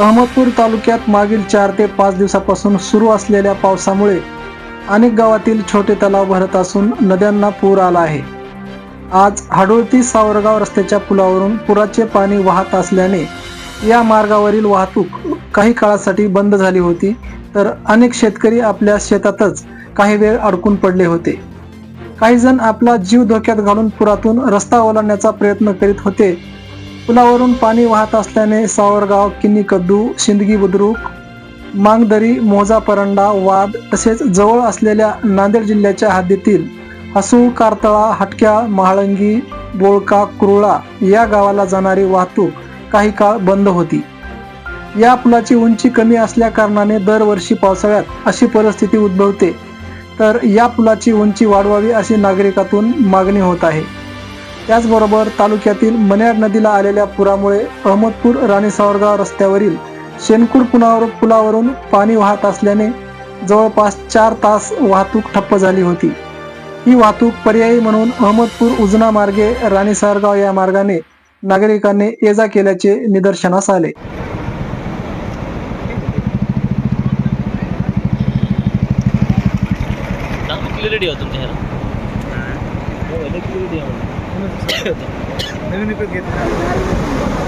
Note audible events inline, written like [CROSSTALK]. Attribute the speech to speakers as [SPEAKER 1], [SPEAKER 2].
[SPEAKER 1] अहमदपूर तालुक्यात मागील चार ते पाच दिवसापासून सुरू असलेल्या पावसामुळे अनेक गावातील छोटे तलाव भरत असून नद्यांना पूर आला आहे. आज हाडोळती सावरगाव रस्त्याच्या पुलावरून पुराचे पाणी वाहत असल्याने या मार्गावरील वाहतूक काही काळासाठी बंद झाली होती तर अनेक शेतकरी आपल्या शेतातच काही वेळ अडकून पडले होते. काही जण आपला जीव धोक्यात घालून पुरातून रस्ता ओलांडण्याचा प्रयत्न करीत होते पुलावरून पाणी वाहत असल्याने सावरगाव किन्नी कद्दू शिंदगी बुद्रुक मांगदरी मोजा परंडा वाद तसेच जवळ असलेल्या नांदेड जिल्ह्याच्या हद्दीतील हसू कारतळा हटक्या महाळंगी बोळका कुरुळा या गावाला जाणारी वाहतूक काही काळ बंद होती. या पुलाची उंची कमी असल्या कारणाने दरवर्षी पावसाळ्यात अशी परिस्थिती उद्भवते. तर या पुलाची उंची वाढवावी अशी नागरिकातून मागणी होत आहे. त्याचबरोबर तालुक्यातील मन्याड नदीला आलेल्या पुरामुळे अहमदपूर राणी सावरगाव रस्त्यावरील शेनकुड पुलावर पुलावरून पाणी वाहत असल्याने जवळपास चार तास वाहतूक ठप्प झाली होती. ही वाहतूक पर्यायी म्हणून अहमदपूर उजना मार्गे राणी सावरगाव या मार्गाने नागरिकांनी ये जा केल्याचे निदर्शनास आले.
[SPEAKER 2] क्लिअरिटी आहे तुमच्या ह्याला. हो, आहे. [COUGHS]
[SPEAKER 3] नवीन विकत घेतला.